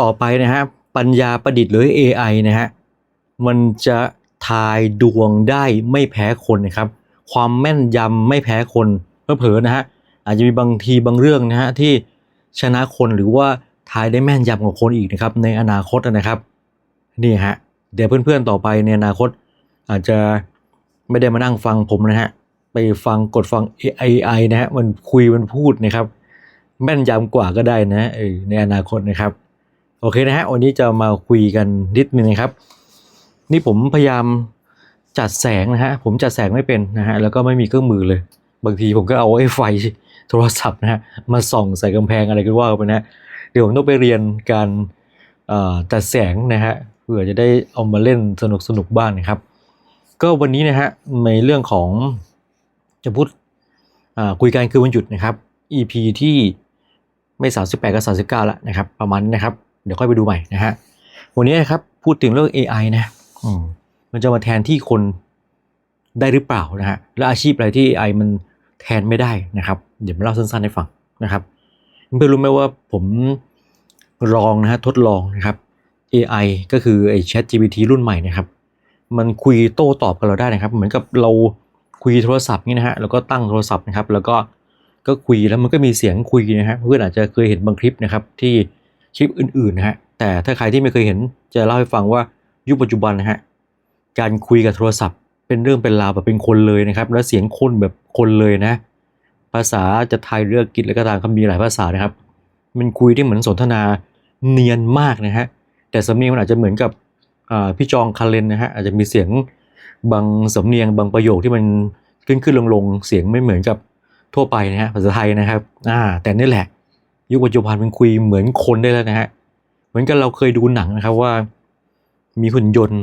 ต่อไปนะฮะปัญญาประดิษฐ์หรือ AI นะฮะมันจะทายดวงได้ไม่แพ้คนนะครับ ความแม่นยำไม่แพ้คนเผลอๆนะฮะอาจจะมีบางทีบางเรื่องนะฮะที่ชนะคนหรือว่าทายได้แม่นยำกว่าคนอีกนะครับ ในอนาคตนะครับนี่ฮะเดี๋ยวเพื่อนๆต่อไปในอนาคต อาจจะไม่ได้มานั่งฟังผมนะฮะไปฟังกดฟัง AI นะฮะมันคุยมันพูดนะครับ แม่นยำกว่าก็ได้นะในอนาคตนะครับ โอเคนะฮะวันนี้จะมาคุยกันนิดนึงนะครับ นี่ผมพยายามจัดแสงนะฮะผมจัดแสงไม่เป็นนะฮะแล้วก็ไม่มีเครื่องมือเลย บางทีผมก็เอาไอ้ไฟโทรศัพท์นะฮะมาส่องใส่กำแพงอะไรก็ว่าไปนะเดี๋ยวผมต้องไปเรียนการจัดแสงนะฮะเพื่อจะได้เอามาเล่นสนุกสนุกบ้างนะครับ ก็วันนี้นะฮะในเรื่องของจะพูดคุยกันคือวันหยุดนะครับ EP ที่ไม่ 38กับ39 แล้วนะครับ ประมาณนี้นะครับ เดี๋ยวค่อยไปดูใหม่นะฮะ วันนี้นะครับพูดถึงเรื่อง AI นะอืมมันจะมาแทนที่คนได้หรือเปล่านะฮะ และอาชีพอะไรที่ AI มันแทนไม่ได้นะครับ เดี๋ยวมาเล่าสั้นๆให้ฟังนะครับเพื่อนรู้ไหมว่าผมลองนะฮะทดลองนะครับ AI ก็คือไอ้ Chat GPT รุ่นใหม่นะครับ มันคุยโต้ตอบกับเราได้นะครับ เหมือนกับเราคุยโทรศัพท์นี่นะฮะ แล้วก็ตั้งโทรศัพท์นะครับ แล้วก็ก็คุยแล้วมันก็มีเสียงคุยนะฮะ เพื่อนอาจจะเคยเห็นบางคลิปนะครับที่ คลิปอื่นๆนะฮะแต่ถ้าใครที่ไม่เคยเห็นจะเล่าให้ฟังว่ายุคปัจจุบันนะฮะการคุยกับโทรศัพท์ เป็นเรื่องเป็นราวแบบเป็นคนเลยนะครับ แล้วเสียงคนแบบคนเลยนะ ภาษาจะไทยเรื่องกิจแล้วก็ตามเขามีหลายภาษานะครับ มันคุยที่เหมือนสนทนาเนียนมากนะฮะแต่สำเนียงมันอาจจะเหมือนกับพี่จองคาเลนนะฮะอาจจะมีเสียงบางสำเนียงบางประโยคที่มันขึ้นขึ้นลงลงเสียงไม่เหมือนกับทั่วไปนะฮะภาษาไทยนะครับอ่าแต่นี่แหละ ยุคปัจจุบันมันคุยเหมือนคนได้แล้วนะฮะเหมือนกับเราเคยดูหนังนะครับว่า มีหุ่นยนต์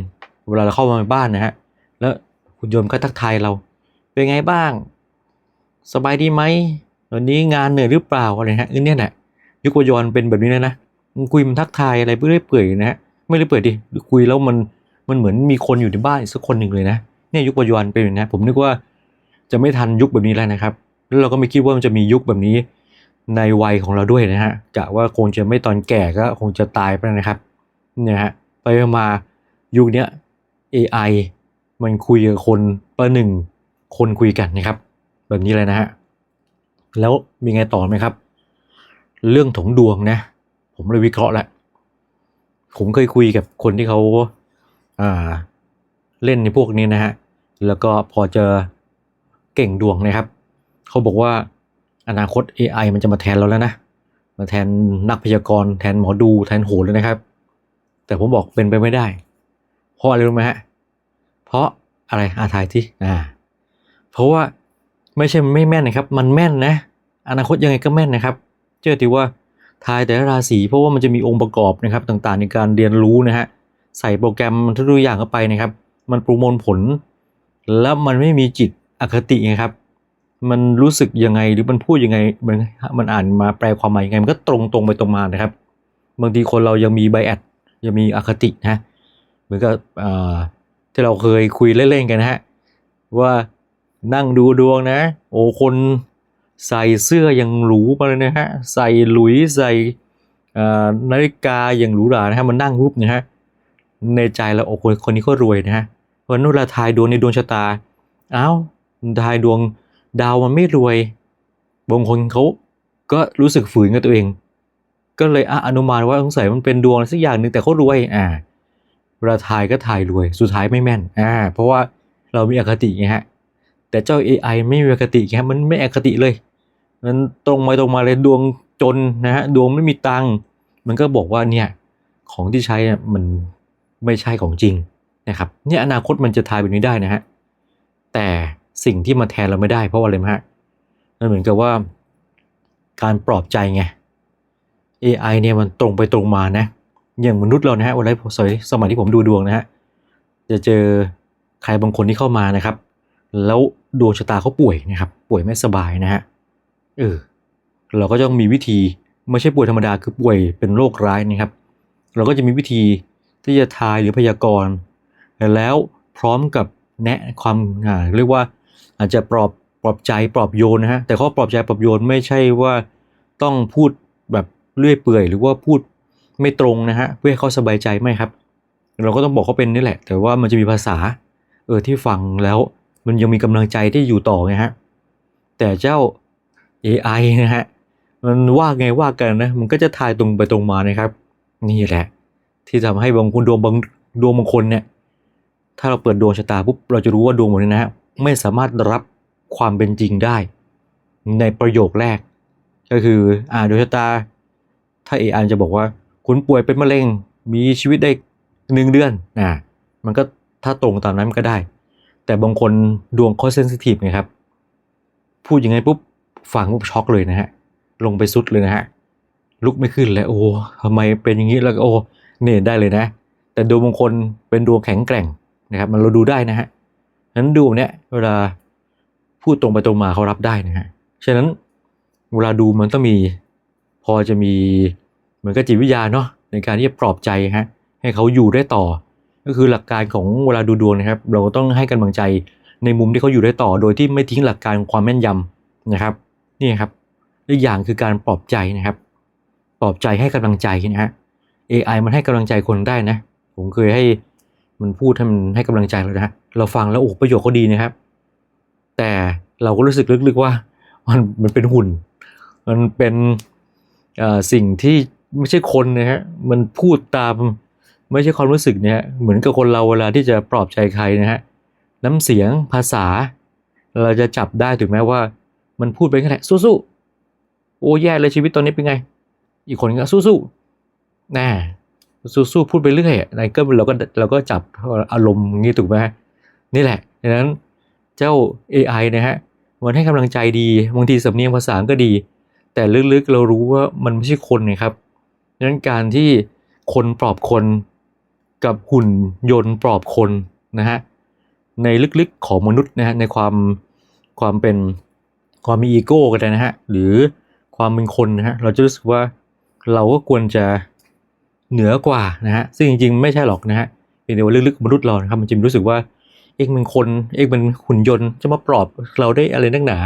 เวลาเราเข้ามาในบ้านนะฮะแล้วหุ่นยนต์ก็ทักทายเรา เป็นไงบ้าง สบายดีไหมวันนี้งานเหนื่อยหรือเปล่าอะไรฮะเออเนี่ยแหละยุคปัจจุบันเป็นแบบนี้แล้วนะมันคุยมันทักทายอะไรเรื่อยเปื่อยนะฮะไม่ได้เปิดดิคุยแล้วมันมันเหมือนมีคนอยู่ในบ้านอีกสักคนหนึ่งเลยนะเนี่ยยุคปัจจุบันเป็นอย่างนี้นะผมนึกว่าจะไม่ทันยุคแบบนี้แล้วนะครับ แล้วเราก็ไม่คิดว่ามันจะมียุคแบบนี้ ในวัยของเราด้วยนะฮะกะว่าคงจะไม่ตอนแก่ก็คงจะตายไปนะครับเนี่ยฮะไปมายุคนี้ AI มันคุยกับคนประหนึ่งคนคุยกันนะครับ แบบนี้เลยนะฮะแล้วมีไงต่อไหมครับ เรื่องถงดวงนะ ผมเลยวิเคราะห์แล้วผมเคยคุยกับคนที่เขาอ่าเล่นในพวกนี้นะฮะแล้วก็พอเจอเก่งดวงนะครับ เขาบอกว่า อนาคต AI มันจะมาแทนเราแล้วนะ มาแทนนักพยากรณ์แทนหมอดูแทนโหนเลยนะครับ แต่ผมบอกเป็นไปไม่ได้ เพราะอะไรรู้ไหมฮะ เพราะอะไรอาทายที่อ่าเพราะว่าไม่ใช่ไม่แม่นนะครับ มันแม่นนะ อนาคตยังไงก็แม่นนะครับ เชื่อถือว่าทายแต่ละราศีเพราะว่ามันจะมีองค์ประกอบนะครับต่างๆ ในการเรียนรู้นะฮะใส่โปรแกรมทุกอย่างเข้าไปนะครับ มันประมวลผล แล้วมันไม่มีจิตอคติไงครับ มันรู้สึกยังไงหรือมันพูดยังไงมันมันอ่านมาแปลความหมายยังไงมันก็ตรงตรงไปตรงมานะครับ บางทีคนเรายังมีไบแอดยังมีอคตินะเหมือนกับที่เราเคยคุยเล่นๆกันนะฮะว่านั่งดูดวงนะ โอ้คนใส่เสื้ออย่างหรูมาเลยนะฮะใส่หลุยใส่นาฬิกาอย่างหรูหรานะฮะมันนั่งรูปนะฮะในใจเราโอ้คนคนนี้ก็รวยนะฮะเพราะนั้นเวลาทายดวงในดวงชะตาเอ้าทายดวง ดาวมันไม่รวย บางคนเขาก็รู้สึกฝืนกับตัวเอง ก็เลยออนุมานว่าสงสัยมันเป็นดวงอะไรสักอย่างหนึ่งแต่เขารวย อ่าเวลาทายก็ทายรวย สุดท้ายไม่แม่น อ่า เพราะว่าเรามีอคติไงฮะ แต่เจ้า AI ไม่มีอคติไงฮะมันไม่อคติเลย มันตรงมาตรงมาเลยดวงจนนะฮะ ดวงไม่มีตังค์ มันก็บอกว่าเนี่ยของที่ใช้มันไม่ใช่ของจริงนะครับ เนี่ยอนาคตมันจะทายแบบนี้ได้นะฮะ แต่ สิ่งที่มาแทนเราไม่ได้เพราะว่าอะไรฮะมันเหมือนกับว่าการปลอบใจไง AI เนี่ยมันตรงไปตรงมานะ อย่างมนุษย์เรานะฮะวันแรสมัยสมัยที่ผมดูดวงนะฮะจะเจอใครบางคนที่เข้ามานะครับ แล้วดวงชะตาเขาป่วยนะครับ ป่วยไม่สบายนะฮะเออเราก็ต้องมีวิธีไม่ใช่ป่วยธรรมดาคือป่วยเป็นโรคร้ายนะครับ เราก็จะมีวิธีที่จะทายหรือพยากรณ์แล้วพร้อมกับแนะความอ่าเรียกว่า อาจจะปลอบปลอบใจปลอบโยนนะฮะแต่ข้อปลอบใจปลอบโยนไม่ใช่ว่าต้องพูดแบบเลื่อยเปื่อย หรือว่าพูดไม่ตรงนะฮะเพื่อให้เขาสบายใจไม่ครับ เราก็ต้องบอกเขาเป็นนี่แหละ แต่ว่ามันจะมีภาษาเออที่ฟังแล้วมันยังมีกำลังใจที่อยู่ต่อไงฮะแต่เจ้า AI นะฮะมันว่าไงว่ากันนะมันก็จะทายตรงไปตรงมานะครับ นี่แหละ ที่ทำให้บางคนดวงบางดวงบางคนเนี่ยถ้าเราเปิดดวงชะตาปุ๊บเราจะรู้ว่าดวงหมดนี้นะฮะ ไม่สามารถรับความเป็นจริงได้ ในประโยคแรก ก็คืออ่าดวงชะตา ถ้า AI จะบอกว่า คุณป่วยเป็นมะเร็งมีชีวิตได้หนึ่งเดือนอ่ามันก็ถ้าตรงตามนั้นมันก็ได้ แต่บางคนดวงเขาเซนซิทีฟไงครับ พูดยังไงปุ๊บฟังปุ๊บช็อกเลยนะฮะ ลงไปสุดเลยนะฮะ ลุกไม่ขึ้นเลยโอ้ทำไมเป็นอย่างนี้แล้วก็โอ้เนี่ยได้เลยนะ แต่ดวงบางคนเป็นดวงแข็งแกร่งนะครับ มันเราดูได้นะฮะ นั้นดวงเนี้ยเวลาพูดตรงไปตรงมาเขารับได้นะฮะฉะนั้นเวลาดูมันต้องมีพอจะมีเหมือนกับจิตวิทยาเนาะในการที่จะปลอบใจฮะให้เขาอยู่ได้ต่อ ก็คือหลักการของเวลาดูดวงนะครับ เราต้องให้กำลังใจในมุมที่เขาอยู่ได้ต่อ โดยที่ไม่ทิ้งหลักการของความแม่นยำนะครับนี่ครับอีกอย่างคือการปลอบใจนะครับ ปลอบใจให้กำลังใจนะฮะ AI มันให้กำลังใจคนได้นะ ผมเคยให้ มันพูดให้มันให้กำลังใจเรานะเราฟังแล้วโอ้ประโยชน์เขาดีนะครับ แต่เราก็รู้สึกลึกๆว่า มันมันเป็นหุ่น มันเป็นสิ่งที่ไม่ใช่คนนะฮะมันพูดตามไม่ใช่ความรู้สึกเนี่ยเหมือนกับคนเราเวลาที่จะปลอบใจใครนะฮะน้ำเสียงภาษา เราจะจับได้ถึงแม้ว่า มันพูดไปแค่ไหนสู้ๆโอ้แย่เลยชีวิตตอนนี้เป็นไง อีกคนก็สู้ๆแน่ สู้ๆพูดไปเรื่อยอะในก็เราก็เราก็จับอารมณ์งี้ถูกไหมนี่แหละดังนั้นเจ้า AI นะฮะมันให้กำลังใจดีบางทีสำเนียงภาษาก็ดี แต่ลึกๆเรารู้ว่ามันไม่ใช่คนนะครับดังนั้นการที่คนปลอบคนกับหุ่นยนต์ปลอบคนนะฮะในลึกๆของมนุษย์นะฮะในความความเป็นความมีอีโก้กันนะฮะหรือความเป็นคนนะฮะเราจะรู้สึกว่าเราก็ควรจะ เหนือกว่านะฮะซึ่งจริงๆ ไม่ใช่หรอกนะฮะเป็นแต่ว่าลึกๆมนุษย์เรานะครับมันจะรู้สึกว่าเองเป็นคนเองเป็นหุ่นยนต์จะมาปลอบเราได้อะไรนักหนา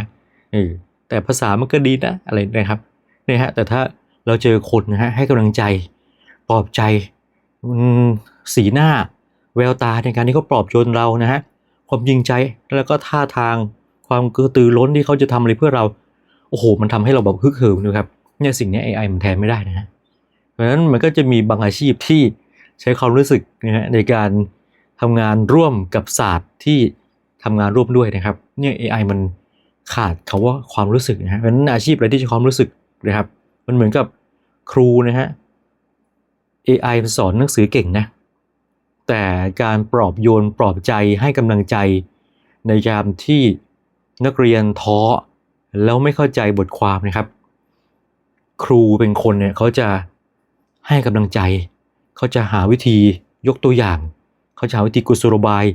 เออแต่ภาษามันก็ดีนะอะไรนะครับเนี่ยฮะแต่ถ้าเราเจอคนนะฮะให้กำลังใจปลอบใจสีหน้า แววตาในการที่เขาปลอบโยนเรานะฮะความจริงใจแล้วก็ท่าทางความกระตือร้นที่เขาจะทำอะไรเพื่อเรา โอ้โห มันทำให้เราแบบฮึกเหิมนะครับเนี่ยสิ่งนี้ AI มันแทนไม่ได้นะฮะ เพราะฉะนั้นมันก็จะมีบางอาชีพที่ใช้ความรู้สึกนะฮะในการทำงานร่วมกับศาสตร์ที่ทำงานร่วมด้วยนะครับเนี่ย AI มันขาดคาว่าความรู้สึกนะฮะเพราะฉะนั้นอาชีพอะไรที่ใช้ความรู้สึกนะครับ มันเหมือนกับครูนะฮะ AI สอนหนังสือเก่งนะแต่การปลอบโยนปลอบใจให้กำลังใจ ในยามที่นักเรียนท้อแล้วไม่เข้าใจบทความนะครับ ครูเป็นคนเนี่ยเขาจะ ให้กำลังใจ เขาจะหาวิธียกตัวอย่าง เขาจะหาวิธีกุศโลบาย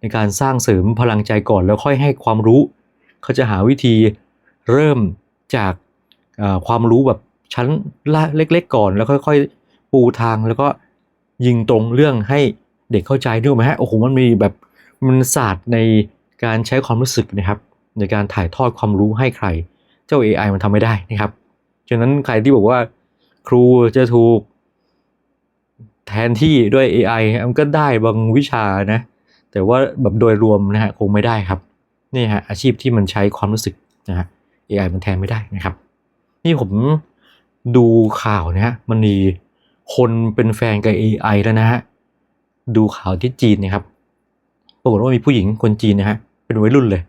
ในการสร้างเสริมพลังใจก่อนแล้วค่อยให้ความรู้ เขาจะหาวิธีเริ่มจากความรู้แบบชั้นละเล็ก ๆ ก่อน แล้วค่อย ๆ ปูทางแล้วก็ยิงตรงเรื่องให้เด็กเข้าใจด้วยไหมฮะโอ้โหมันมีแบบมันศาสตร์ในการใช้ความรู้สึกนะครับ ในการถ่ายทอดความรู้ให้ใคร เจ้า AI มันทำไม่ได้นะครับฉะนั้นใครที่บอกว่า ครูจะถูก แทนที่ด้วย AI มันก็ได้บางวิชานะ แต่ว่าแบบโดยรวมนะฮะคงไม่ได้ครับนี่ฮะอาชีพที่มันใช้ความรู้สึกนะฮะ AI มันแทนไม่ได้นะครับ นี่ผมดูข่าวนะฮะมันมีคนเป็นแฟนกับ AI แล้วนะฮะดูข่าวที่จีนนะครับปรากฏว่ามีผู้หญิงคนจีนนะฮะเป็นวัยรุ่นเลย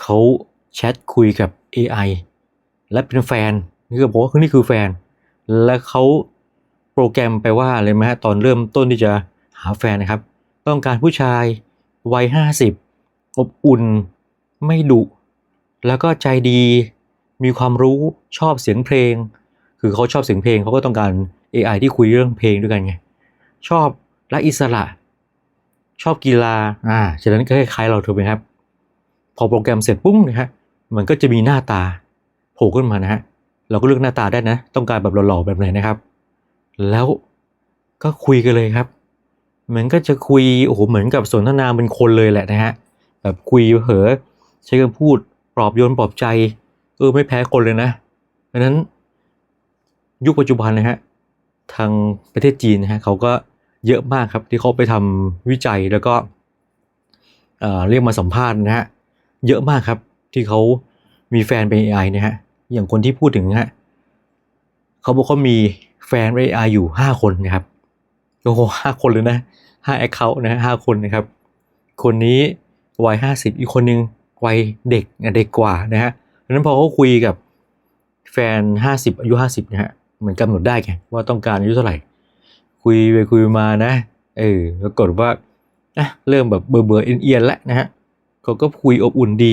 เขาแชทคุยกับ AI และเป็นแฟนนี่ก็บอกว่านี่คือแฟน และเขา รแกรมไปว่าอะไรไหมฮะตอนเริ่มต้นที่จะหาแฟนนะครับ ต้องการผู้ชายวัยห้าสิบอบอุ่น ไม่ดุแล้วก็ใจดี มีความรู้ชอบเสียงเพลง คือเขาชอบเสียงเพลงเขาก็ต้องการ AI ที่คุยเรื่องเพลงด้วยกันไงชอบรักอิสระ ชอบกีฬาอ่าฉะนั้นก็คล้ายๆเราถูกไหมครับ พอโปรแกรมเสร็จปุ้งนะฮะมันก็จะมีหน้าตาโผล่ขึ้นมานะฮะเราก็เลือกหน้าตาได้นะ ต้องการแบบหล่อๆแบบไหนนะครับ แล้วก็คุยกันเลยครับ เหมือนก็จะคุยโอ้โหเหมือนกับสนทนาเป็นคนเลยแหละนะฮะแบบคุยเผลอใช้คำพูดปลอบโยนปลอบใจ เออไม่แพ้คนเลยนะเพราะนั้นยุคปัจจุบันนะฮะทางประเทศจีนนะฮะเขาก็เยอะมากครับที่เขาไปทำวิจัยแล้วก็เอ่อเรียกมาสัมภาษณ์นะฮะเยอะมากครับที่เขามีแฟนเป็น AI นะฮะอย่างคนที่พูดถึงฮะเขาบอกเขามี แฟนเป็น AI อยู่ห้าคนนะครับโอ้โหห้าคนเลยนะห้าแอคเคาท์นะห้าคนนะครับ คนนี้วัยห้าสิบอีกคนนึงวัยเด็กอะเด็กกว่านะฮะเพราะฉะนั้นพอเขาคุยกับแฟนห้าสิบอายุห้าสิบนะฮะมันกำหนดได้ไงว่าต้องการอายุเท่าไหร่ คุยไปคุยมานะเออปรากฏว่าอะเริ่มแบบเบื่อเบื่อเอียนๆแล้วนะฮะเขาก็คุยอบอุ่นดี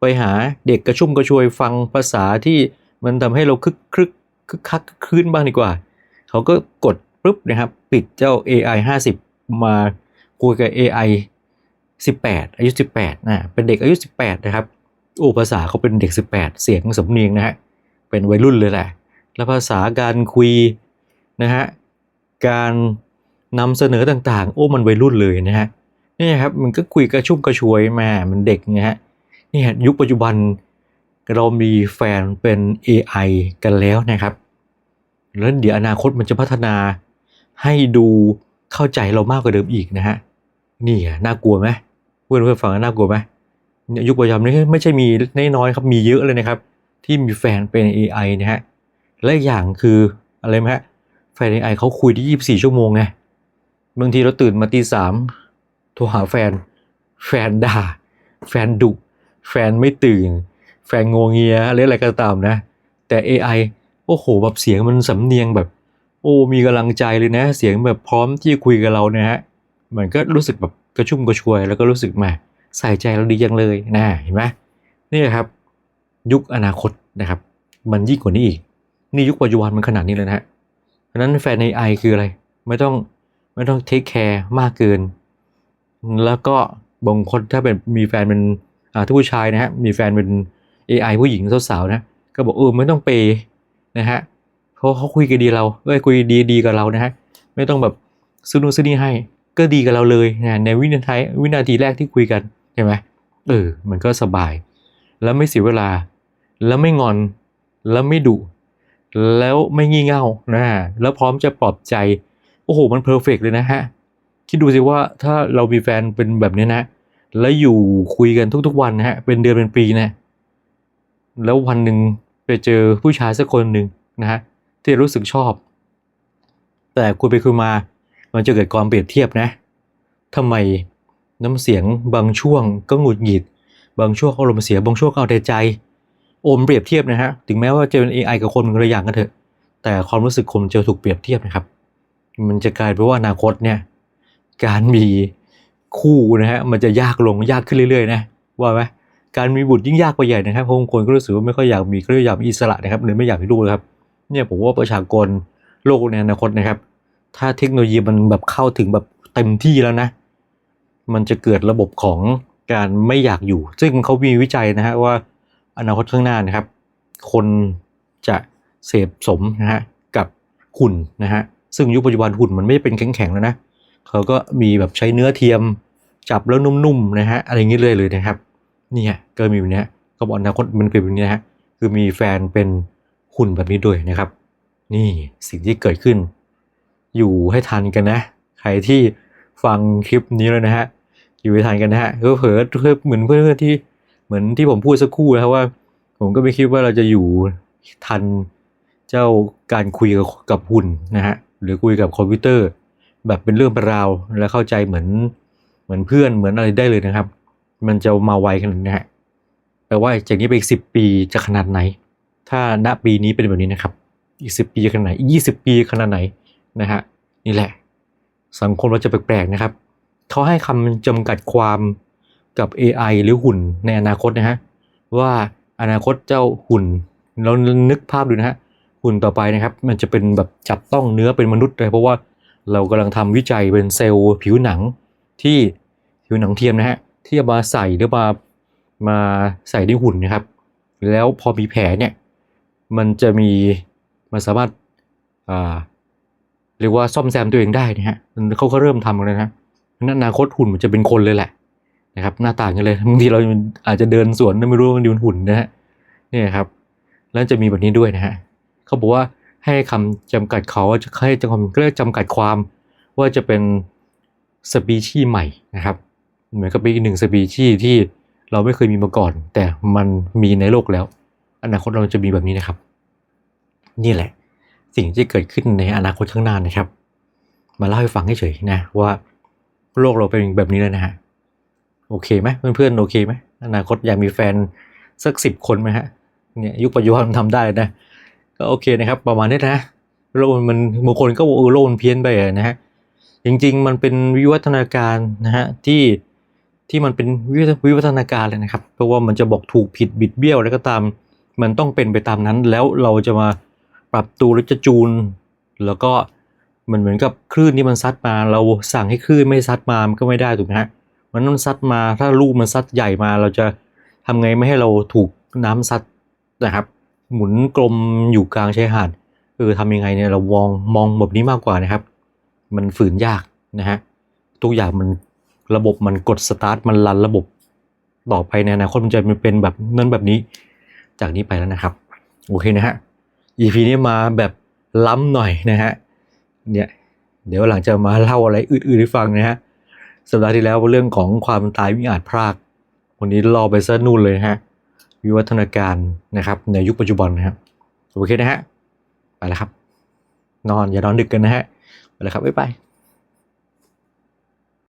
ไปหาเด็กกระชุ่มกระชวยฟังภาษาที่มันทำให้เราคึกครึก คึกคักคึกคืนบ้างดีกว่า เขาก็กดปุ๊บนะครับ ปิดเจ้า AI 50 มาคุยกับ AI 18 อายุ 18นะเป็นเด็กอายุ 18 นะครับโอ้ภาษาเขาเป็นเด็ก 18 เสียงสำเนียงนะฮะเป็นวัยรุ่นเลยแหละ แล้วภาษาการคุยนะฮะการนำเสนอต่างๆ โอ้มันวัยรุ่นเลยนะฮะนี่ครับมันก็คุยกระชุ่มกระชวยมามันเด็กนะฮะนี่ฮะยุคปัจจุบัน เรามีแฟนเป็น AI กันแล้วนะครับ แล้วเดี๋ยวอนาคตมันจะพัฒนาให้ดูเข้าใจเรามากกว่าเดิมอีกนะฮะ นี่น่ากลัวไหมเพื่อนเพื่อนฟังน่ากลัวไหมยุคปัจจุบันนี้ไม่ใช่มีน้อยๆครับ มีเยอะเลยนะครับ ที่มีแฟนเป็น AI นะฮะ และอย่างคืออะไรไหมฮะ แฟน AI เขาคุยได้ 24 ชั่วโมงไง บางทีเราตื่นมาตีสามโทรหาแฟน แฟนด่า แฟนดุ แฟนไม่ตื่น ฟนงวงเงียหรืออะไรก็ตามนะ แต่ AI โอ้โหแบบเสียงมันสำเนียงแบบ โอ้มีกำลังใจเลยนะ เสียงแบบพร้อมที่จะคุยกับเรานะฮะมันก็รู้สึกแบบกระชุ่มกระชวย แล้วก็รู้สึกมาใส่ใจเราดีจังเลยนะเห็นไหมนี่ครับ ยุคอนาคตนะครับ มันยิ่งกว่านี้อีก นี่ยุคปัจจุบันมันขนาดนี้เลยนะฮะเพราะนั้นแฟน AI คืออะไร ไม่ต้องไม่ต้องเทคแคร์มากเกิน แล้วก็บางคนถ้าเป็นมีแฟนเป็นอ่าถ้าผู้ชายนะฮะมีแฟนเป็น AI ผู้หญิงสาวๆนะก็บอกเออไม่ต้องเปย์นะฮะเพราะเขาคุยกันดีเราเอ้ยคุยดีดีกับเรานะฮะไม่ต้องแบบซื้อนู่นซื้อนี่ให้ ก็ดีกับเราเลยนะในวินาทีวินาทีแรกที่คุยกันใช่ไหมเออมันก็สบาย แล้วไม่เสียเวลา แล้วไม่งอนแล้วไม่ดุแล้วไม่งี่เง่านะแล้วพร้อมจะปลอบใจ โอ้โห มันเพอร์เฟกเลยนะฮะ คิดดูสิว่าถ้าเรามีแฟนเป็นแบบนี้นะ แล้วอยู่คุยกันทุกๆวันนะฮะ เป็นเดือนเป็นปีนะ แล้ววันหนึ่งไปเจอผู้ชายสักคนหนึ่งนะฮะที่รู้สึกชอบ แต่คุยไปคุยมามันจะเกิดความเปรียบเทียบนะทำไมน้ำเสียงบางช่วงก็หงุดหงิด บางช่วงอารมณ์เสียบางช่วงก็เอาแต่ใจโอมเปรียบเทียบนะฮะถึงแม้ว่าจะเป็น AI กับคนมันคนละอย่างกันเถอะ แต่ความรู้สึกคนจะถูกเปรียบเทียบนะครับ มันจะกลายเป็นว่าอนาคตเนี่ยการมีคู่นะฮะมันจะยากลงยากขึ้นเรื่อยๆ นะว่าไหม การมีบุตรยิ่งยากไปใหญ่นะครับเพราะบางคนก็รู้สึกว่าไม่ค่อยอยากมีก็เลยอยากมีอิสระนะครับหรือไม่อยากมีลูกครับ เนี่ยผมว่าประชากรโลกในอนาคตนะครับ ถ้าเทคโนโลยีมันแบบเข้าถึงแบบเต็มที่แล้วนะ มันจะเกิดระบบของการไม่อยากอยู่ ซึ่งเขามีวิจัยนะฮะว่าอนาคตข้างหน้านะครับ คนจะเสพสมนะฮะกับหุ่นนะฮะซึ่งยุคปัจจุบันหุ่นมันไม่เป็นแข็งๆแล้วนะเขาก็มีแบบใช้เนื้อเทียมจับแล้วนุ่มๆนะฮะอะไรอย่างนี้เลยเลยนะครับ เนี่ยก็มีแบบเนี้ยเขาบอกอนาคตมันเป็นแบบนี้นะฮะคือมีแฟนเป็นหุ่นแบบนี้ด้วยนะครับ นี่สิ่งที่เกิดขึ้น อยู่ให้ทันกันนะ ใครที่ฟังคลิปนี้แล้วนะฮะอยู่ให้ทันกันนะฮะเผลอๆเพื่อเหมือนเพื่อนๆที่เหมือนที่ผมพูดสักครู่นะครับว่า ผมก็ไม่คิดว่าเราจะอยู่ทันเจ้าการคุยกับกับหุ่นนะฮะหรือคุยกับคอมพิวเตอร์ แบบเป็นเรื่องเป็นราวและเข้าใจเหมือนเหมือนเพื่อนเหมือนอะไรได้เลยนะครับ มันจะมาไวขนาดนี้ฮะแปลว่าจากนี้ไปอีกสิบปีจะขนาดไหน ถ้าณปีนี้เป็นแบบนี้นะครับ อีกสิบปีขนาดไหนอีกยี่สิบปีขนาดไหนนะฮะนี่แหละ สังคมเราจะแปลกๆนะครับเขาให้คำจำกัดความกับ AI หรือหุ่นในอนาคตนะฮะว่าอนาคตเจ้าหุ่นเรานึกภาพดูนะฮะหุ่นต่อไปนะครับ มันจะเป็นแบบจับต้องเนื้อเป็นมนุษย์เลยเพราะว่าเรากำลังทำวิจัยเป็นเซลล์ผิวหนังที่ผิวหนังเทียมนะฮะ ที่จะมาใส่หรือมามาใส่ในหุ่นนะครับ แล้วพอมีแผลเนี่ย มันจะมีมันสามารถอ่าเรียกว่าซ่อมแซมตัวเองได้นะฮะเขาก็เริ่มทำกันแล้วนะนั้นอนาคตหุ่นมันจะเป็นคนเลยแหละนะครับ หน้าต่างกันเลยบางทีเราอาจจะเดินสวนไม่รู้ว่ามันดูหุ่นนะฮะนี่ครับ แล้วจะมีแบบนี้ด้วยนะฮะเขาบอกว่าให้คำจำกัดเขาว่าจะให้จำกัดเรียกจำกัดความว่าจะเป็นสปีชีส์ใหม่นะครับ เหมือนกับเป็นอีกหนึ่งสปีชีส์ที่เราไม่เคยมีมาก่อน แต่มันมีในโลกแล้ว อนาคตเราจะมีแบบนี้นะครับ นี่แหละ สิ่งที่เกิดขึ้นในอนาคตข้างหน้านะครับ มาเล่าให้ฟังเฉยๆนะว่าโลกเราเป็นแบบนี้เลยนะฮะโอเคไหมเพื่อนๆโอเคไหมอนาคตอยากมีแฟนสักสิบคนไหมฮะเนี่ยยุคปัจจุบันทำได้นะ ก็โอเคนะครับ ประมาณนี้นะโลกมันบางคนก็บอกเออโลกมันเพี้ยนไปนะฮะจริงๆ มันเป็นวิวัฒนาการนะฮะที่ ที่มันเป็นวิวัฒวิวัฒนาการเลยนะครับ เพราะว่ามันจะบอกถูกผิดบิดเบี้ยวแล้วก็ตาม มันต้องเป็นไปตามนั้น แล้วเราจะมาปรับตัวหรือจะจูน แล้วก็มันเหมือนกับคลื่นที่มันซัดมา เราสั่งให้คลื่นไม่ซัดมามันก็ไม่ได้ถูกไหมฮะมันต้องซัดมาถ้าลูกมันซัดใหญ่มา เราจะทำไงไม่ให้เราถูกน้ำซัดนะครับ หมุนกลมอยู่กลางชายหาดเออทำยังไงเนี่ยเรามองมองแบบนี้มากกว่านะครับ มันฝืนยากนะฮะทุกอย่างมัน ระบบมันกดสตาร์ทมันรันระบบต่อไปในอนาคตมันจะเป็นแบบนั้นแบบนี้จากนี้ไปแล้วนะครับ โอเคนะฮะ EP นี้มาแบบล้ำหน่อยนะฮะเนี่ยเดี๋ยวหลังจะมาเล่าอะไรอื่นๆให้ฟังนะฮะสัปดาห์ที่แล้วเรื่องของความตายวิอาจพรากวันนี้รอไปซะนู่นเลยฮะวิวัฒนาการนะครับ ในยุคปัจจุบันนะครับโอเคนะฮะไปแล้วครับ นอนอย่านอนดึกกันนะฮะไปแล้วครับบ๊ายบาย